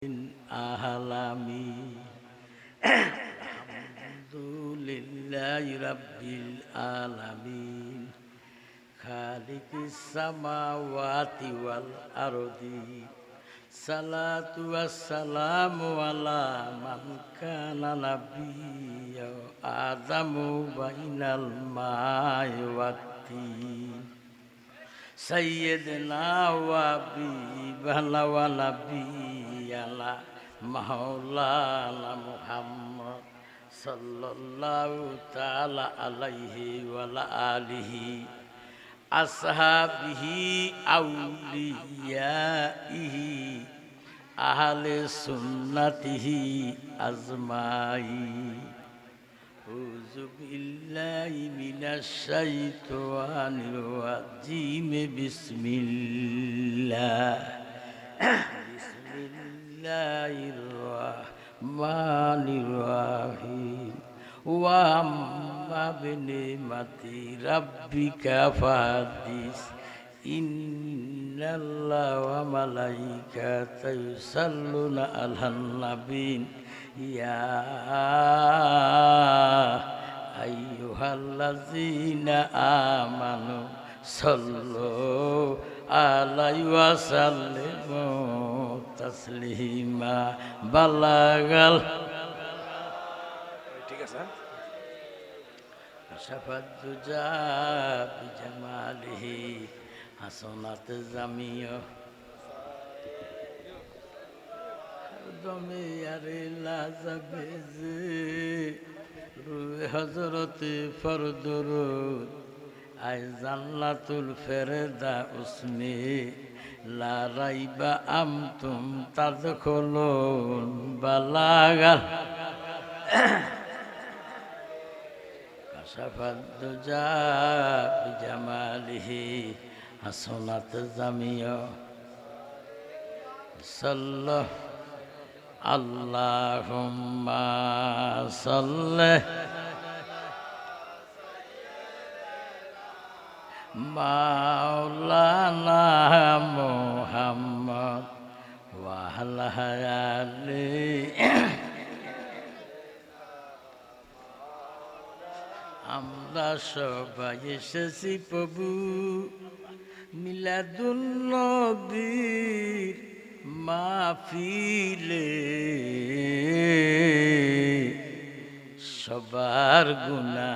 আহালামি। আলহামদুলিল্লাহি রাব্বিল আলামিন। খালিকিস সামাওয়াতি ওয়াল আরদি। সালাতু ওয়াসসালামু আলা মান কানা নাবিয়্যা আদামু বাইনাল মাই ওয়াত-তিন। সাইয়্যিদনা ওয়া হাবিবানা ওয়া নাবিয়্যা مولانا محمد صلى الله تعالى عليه وعلى آله أصحابه أوليائه أهل سنته أجمعين أعوذ بالله من الشيطان الرجيم بسم الله بسم الله الرحمن الرحيم وأما بنعمة ربك فحدث إن الله وملائكته يصلون على النبي يا أيها الذين آمنوا صلوا عليه وسلموا তসলিমা বালাগাল। ঠিক আছে। আশাফাদুজা বিজামালিহি হাসনাত জামিয়। দমে আরে লাজাবে যে হজরতে ফরদরুদ। আয় জান্নাতুল ফেরেদা উসমি। লাইবা আম তুম তাদ খোলো বালাগাল। কাশাফাদ জামালিহি হাসনাত জামিয়। সল্ল আল্লাহ সল্লাহ মাওলানা মোহাম্মদ ওয়াহলাহালি আমরা সবাই এসেছি প্রভু মিলাদুল্নবীর মাফিলে সবার গুণা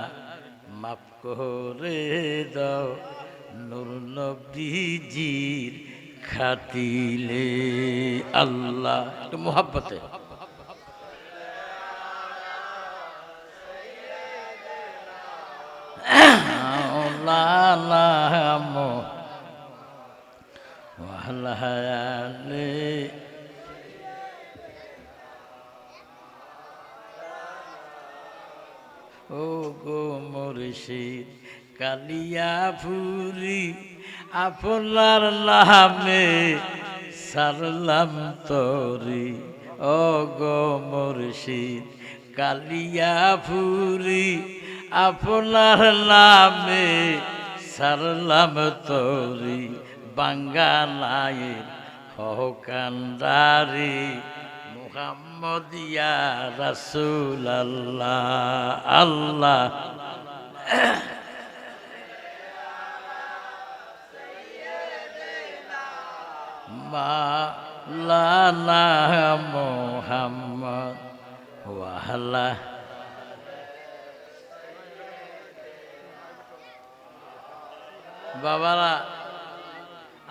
মাফ করে দাও। নুর নবীজির খাতিলে আল্লাহ। একটু মোহাব্বতে। লালাম ওয়াহলা ও গো মুর্শিদ, কালিয়া ফুরি আপনার নামে সারলাম তরি। ও গো মুর্শিদ, কালিয়া ফুরি আপনার নামে সারলাম তরি। বাঙ্গালায়ের হকান্দারি মুহাম্মদিয়া রাসুল আল্লাহ। আল্লাহ মোহাম্মদ বাবারা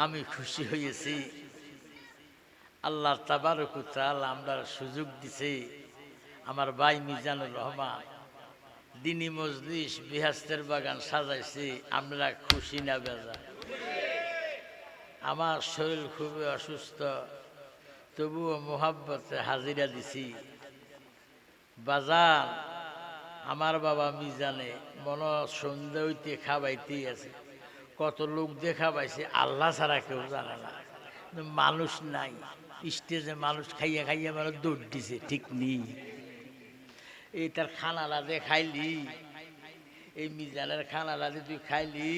আমি খুশি হয়েছি। আল্লাহ তাবারকুতাল আমরা সুযোগ দিছে। আমার ভাই মিজানুর রহমান দিনী মজলিস বিহাস্তের বাগান সাজাইছি, আমরা খুশি না বেজা আমার শরীর খুবই অসুস্থ, তবুও মোহাব্বতে হাজিরা দিছি। বাজার আমার বাবা মিজানে মন সন্ধ্যা হইতে খাবাইতেই আছে। কত লোক দেখা পাইছে, আল্লাহ ছাড়া কেউ জানে না। মানুষ নাই। স্টেজে মানুষ খাইয়া খাইয়া আমার মানে দৌড় দিছে, ঠিক নেই। এই তার খানালা যে খাইলি, এই মিজানের খানালা যে তুই খাইলি,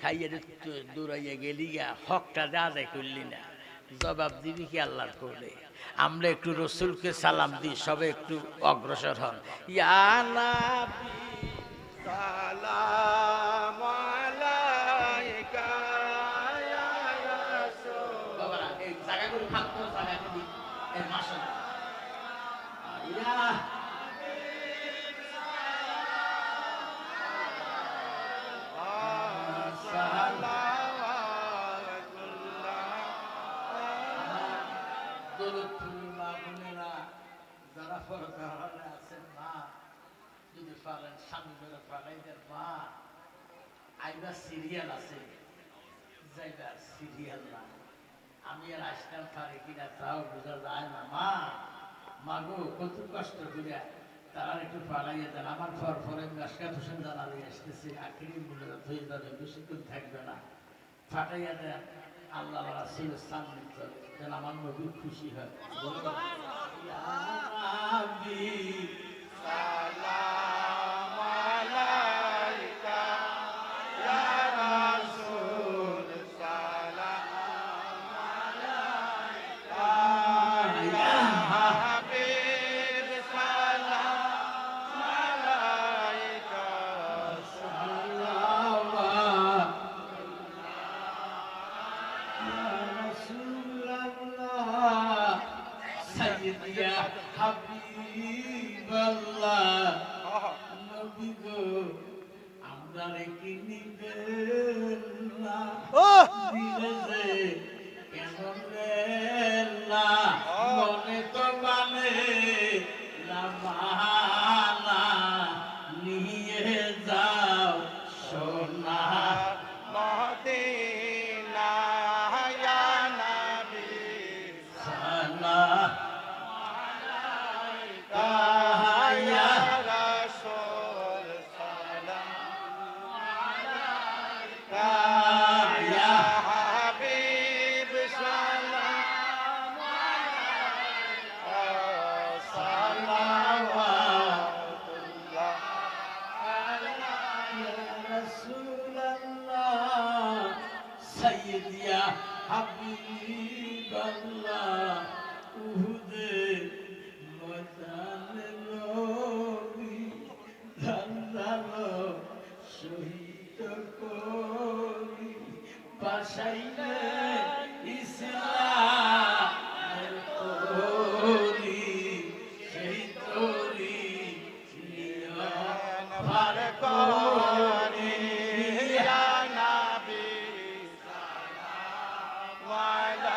খাইয়া দৌড়াইয়া গেলি গা হকটা যা আদায় করলি না, জবাব দিবি কি আল্লাহর করলে আমরা একটু রসুলকে সালাম দিই সবে একটু অগ্রসর হন। ইয়া সালাম কিনা তাও বোঝা যায় না। মা মাগো কত কষ্ট করিয়া তারা একটু পালাইয়া দেন। আমার পর পরে গাছকাত হোসেন দালালি আসতেছে। আখেরি মূল্য ধুয়ে বেশি বেশিক্ষণ থাকবে না। ফাটাইয়া দেন। আল্লাহ রাসুলের সামনে যেন আমার নবীর খুশি হয়। সালাম। Oh! ও কেমন হাবিবাল্লাহ line.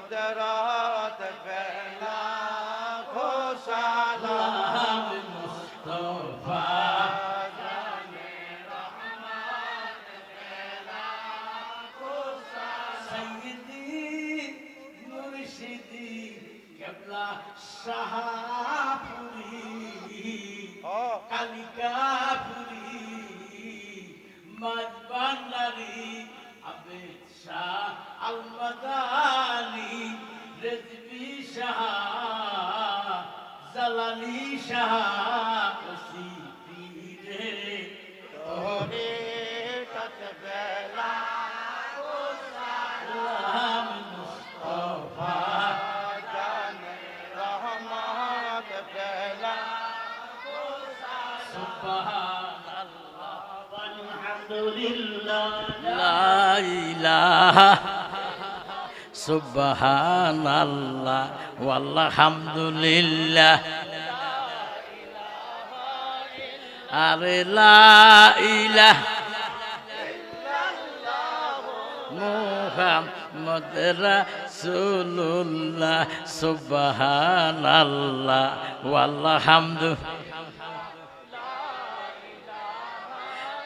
قدرات فعلا خوشالا مصطفى সাহাপুরি কালিকাপুরি মাঝ বাংলারি আবেদ শাহ আলমাদানি। শাহ জালালি শাহ। সুবহানাল্লাহ ওয়ালহামদুলিল্লাহ। আরে লা ইলাহা মোহাম্মদ রাসূলুল্লাহ সুবহানাল্লাহ ওয়ালহামদু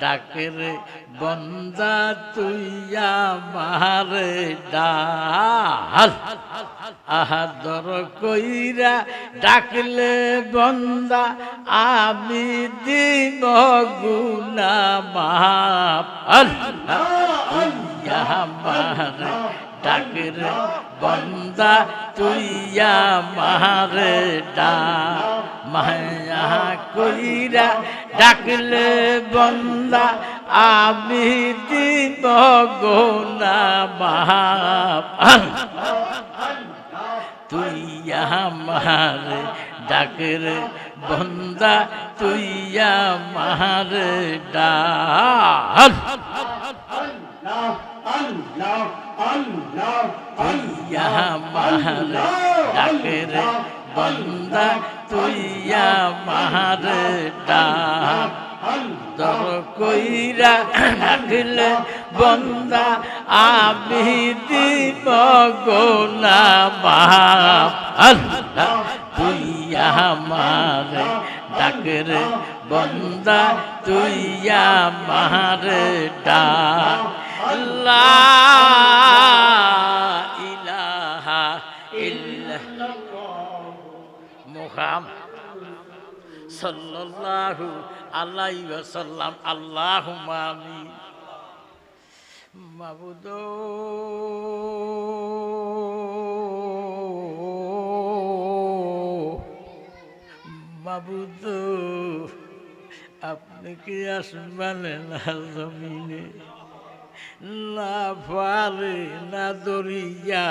ডাকের বন্দা তুই আমার ডাল। আহাদর কইরা ডাকলে বন্দা আমি দিব গুনা আমার ডাকের বন্দা তুই আমার ডা মায়া কইরা ডাকলে বন্দা, আমি দিব গোনা তুই আমার ডাকের বন্দা, তুই আমার ডাল তুই আমার ডাকের বন্দা, তুই আমার ডাক। দর কইরা ডাকলে বন্দা, আমি দিব গোনা বাপ আল্লাহ, তুই আমার ডাকের বন্দা, তুই আমার ডাক। লা মুহাম। সাল্লাল্লাহু আলাইহি ওয়াসাল্লাম, আল্লাহুম্মা আমিন। মাবুদ মাবুদ, আপনি কি আসমানে না জমিনে? না পারে না দরিয়া,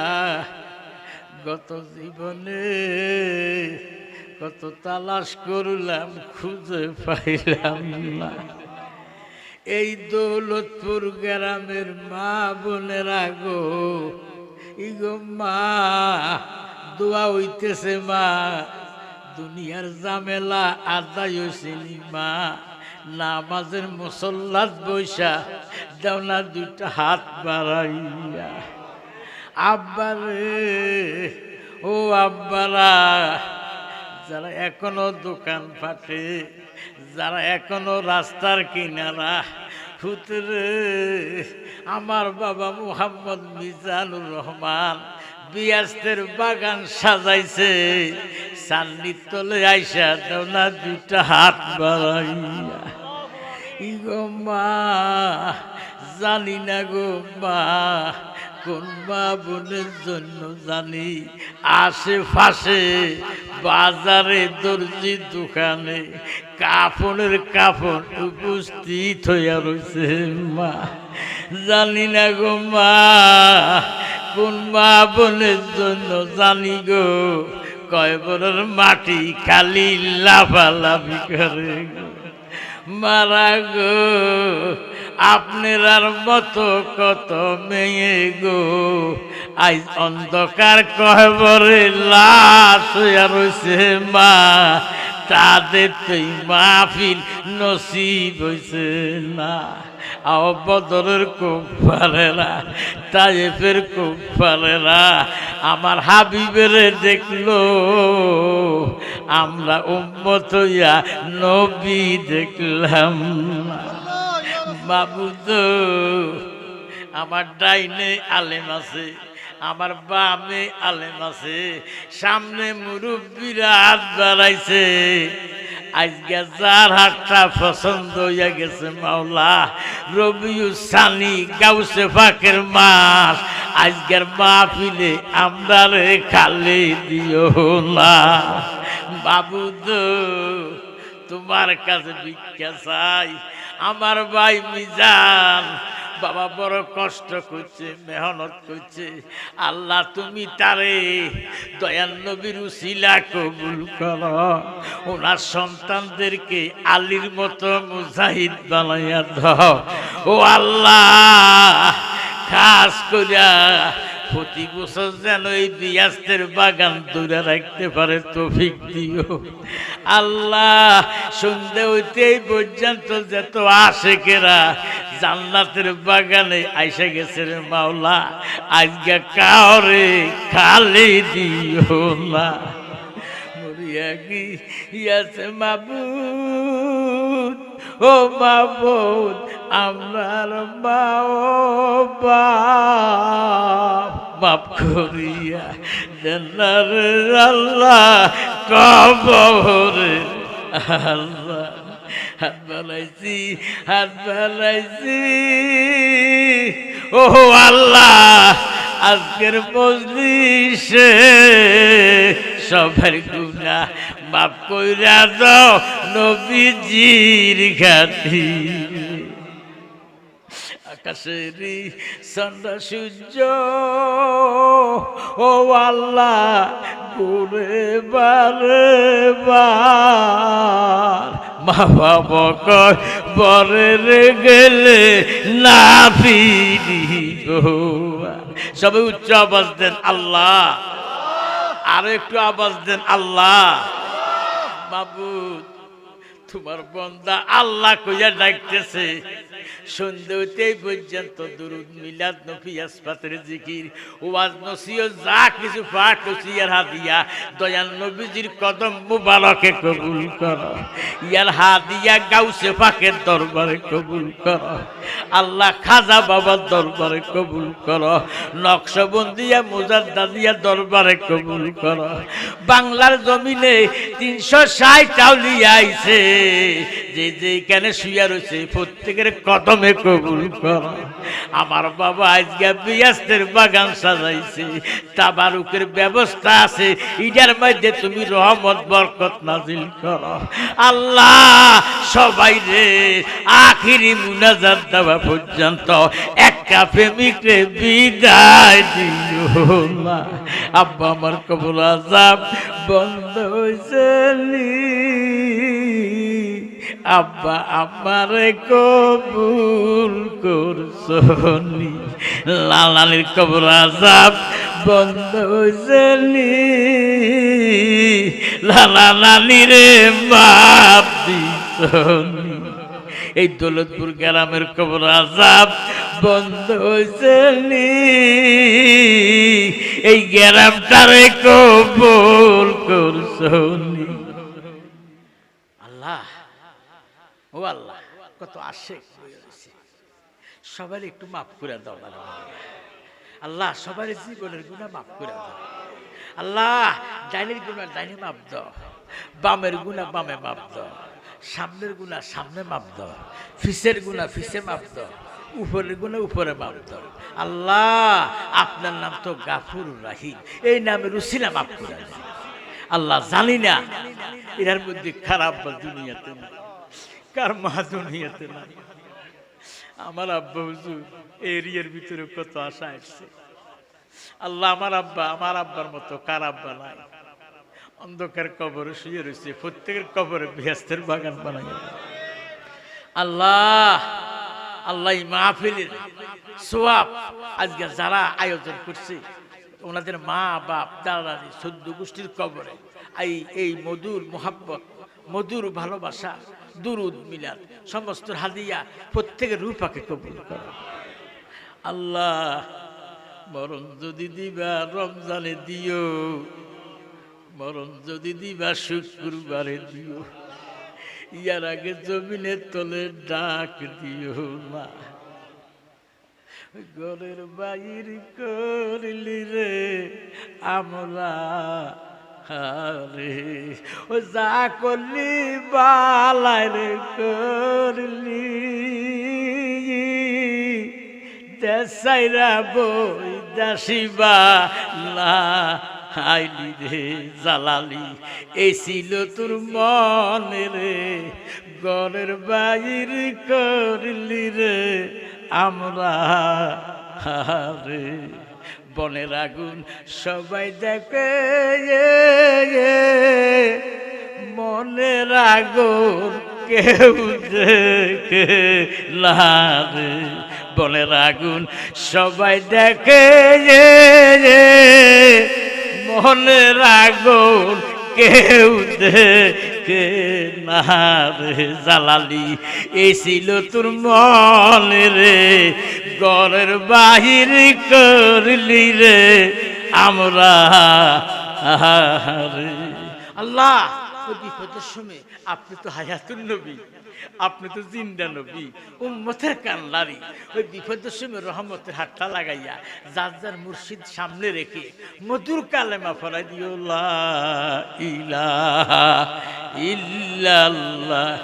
গত জীবনে কত তালাশ করলাম, খুঁজে পাইলাম না। এই দৌলতপুর গ্রামের মা বোনেরা গো, ইগো মা, দোয়া হইতেছে মা, দুনিয়ার জামেলা আদায় হয়েছিলি মা। নামাজের মুসল্লাত বৈশা দেও না দুইটা হাত বাড়াইয়া। আব্বারে ও আব্বারা যারা এখনও দোকান পাটে, যারা এখনও রাস্তার কিনারা, হুতরে, আমার বাবা মুহাম্মদ মিজানুর রহমান বিয়াস্তের বাগান সাজাইছে। সান্নির তলে আইসা দেও না দুইটা হাত বাড়াইয়া। ইগো মা, জানি না গো মা কোন মা বোনের জন্য জানি? আশেপাশে, বাজারে, দর্জি দোকানে কাপড়ের কাপড় উপস্থিত হইয়া রয়েছে মা। জানি না গো, মা, কোন মা বোনের জন্য জানি গো? কয় বড়র মাটি খালি লাফালাফি করে মারা গো আপনার মতো কত মেয়ে গো? আজ অন্ধকার কহবরে লাশ হইয়া রয়েছে মা। তাদের তুই মাহফিল নসিব হইছে না। আও বদরের কুফারেরা তাইফের কুফারেরা আমার হাবিবেরে দেখল। আমরা উম্মত হইয়া নবী দেখলাম না। বাবুদ আমার ডাইনে আলেম আছে, আমার বামে আলেম আছে, সামনে মুরব্বীরা হাত বাড়াইছে। আজকে যার হাতটা পছন্দ হইয়া গেছে মাওলা, রবিউ সানি গাউসে ফাঁকের মাস, আজকের মাহফিলে আমরা রে খালি দিও না। বাবুদ তোমার কাছে ভিক্ষা চাই আমার ভাই মিজান, বাবা বড় কষ্ট করছে, মেহনত করছে। আল্লাহ, তুমি তারে দয়াল নবীর উসিলা কবুল কর। ওনার সন্তানদেরকে আলীর মতো মুজাহিদ বানাইয়া দাও। ও আল্লাহ, খাস করিয়া প্রতি বছর যেন এই বিয়াস্তের বাগান দূরে রাখতে পারে তৌফিক দিও। আল্লাহ, সন্ধে হইতে এই পর্যন্ত যত আশেকেরা জান্নাতের বাগানে আইসা গেছে রে মাওলা, আজকে কাউরে খালি দিও না। মরিয়া কি ইয়াছে মাবুদ ও মাবুদ আমার বাপ। করিয়া দেনার আল্লাহ, কবরে আল্লাহ। হাত বানাইছি হাত বানাইছি ও আল্লাহ, আজকের মজলিসে সবার গুণা মাফ কইরা দাও, নবীজির ঘাটি আকাশেরই সন্ধ্যা সূর্য, ও আল্লাহ ঘুরে বারে বার। মা বাবা কয় বরে গেলে না ফিরিব। সবাই উচ্চ আওয়াজ দেন আল্লাহ। আরও একটু আওয়াজ দেন আল্লাহ। মাবুদ তোমার বন্দা আল্লাহ কইয়া ডাকতেছে। সন্ধে হইতেই পর্যন্ত দুরুদ, মিলাদ, নফি আসপাতের জিকির, ওয়াজ নসিও যা কিছু পাঠ ওসিয়ার হাদিয়া, দয়াল নবীজির কদম মুবারকে কবুল কর। ইয়ার হাদিয়া গাউসে পাকের দরবারে কবুল কর। আল্লাহ খাজা বাবার দরবারে কবুল কর। নকশবন্দিয়া মোজার মুজাদ্দাদিয়া দরবারে কবুল কর। বাংলার জমিনে তিনশো ষাট আউলিয়া আইছে। যে যেখানে শুয়া রয়েছে, প্রত্যেকের কদমে কবুল কর। আমার বাবা আজকে বিয়াস্তের বাগান সাজাইছে, তাবারুকের ব্যবস্থা আছে ইটার মধ্যে তুমি রহমত, বরকত নাজিল কর। আল্লাহ, সবাই রে, আখিরি মুনাজাত দেওয়া পর্যন্ত একটা প্রেমিকরে বিদায় দিও আব্বা আমার কবুল আজাব বন্ধ হয়েছে আব্বা আমারে কবুল করছনি লালালির কবর আজাব বন্ধ হয়েছে লালা রে মাপ দিছনি এই দৌলতপুর গ্রামের কবর আজাব বন্ধ হয়েছে এই গ্রামটারে কবুল করছনি আল্লাহ ও আল্লাহ, কত হয়ে সবার একটু মাফ করে দাও আল্লাহ। আল্লাহ, সবার জীবনের গুণা মাফ করে দাও। আল্লাহ, ডাইনের গুণা ডাইনে মাপ দাও। বামের গুণা বামে মাপ দাও। সামনের গুণা সামনে মাপ দাও। ফিসের গুণা ফিসে মাপ দাও। উপরের গুণা উপরে মাপ দাও। আল্লাহ, আপনার নাম তো গাফুর রাহিম। এই নামে রুসিলা মাফ করে আল্লাহ জানি না এর মধ্যে খারাপ বা দুনিয়াতে কার মা দুনিয়াতে না আমার আব্বা হুজুর, এরিয়ার ভিতরে কত আশা আসছে। আল্লাহ আমার আব্বা, আমার আব্বার মতো কার আব্বা নাই? অন্ধকার কবরে শুয়ে রয়েছে, প্রত্যেকের কবরে বেহেস্তের বাগান বানাই আল্লাহ আল্লাহ মাহফিলের সোয়াব আজকে যারা আয়োজন করছে, ওনাদের মা, বাপ দাদা সদ্য গোষ্ঠীর কবরে, এই এই মধুর মোহাব্বত, মধুর ভালোবাসা দুরুদ, মিলাদ, সমস্ত হাদিয়া প্রত্যেকের রূপাকে কবুল করো। আল্লাহ মরণ যদি দিবা রমজানে দিও মরণ যদি দিবা শুক্রবারে দিও, ইয়ার আগে জমিনের তলে ডাক দিও না ঘরের বাইর করলি রে আমরা হারে, ও যা করলি বালাই রে করলি। দেশাইরা বই দাসিবা, লা আইলি রে জালালি। এই ছিল তোর মনে রে গরের বাইর করলি রে আমরা। রে বনের আগুন সবাই দেখে মনের আগুন কেউ দেখে না রে। বনের আগুন সবাই দেখে মনের আগুন কেউ দেখে না রে জালালি? এই ছিল তোর মনে রে, ঘরের বাহির করলি রে, আমরা আল্লাহ বিপদের সময় আপনি তো হায়াতুল নবী। আপনি তো জিন্দা নবী, উম্মতের কান্নারি ওই বিপদের সময় রহমতের হাতটা লাগাইয়া যার যার মুর্শিদ সামনে রেখে মধুর কালেমা ফলাই দিও ইলা ইল্লাল্লাহ।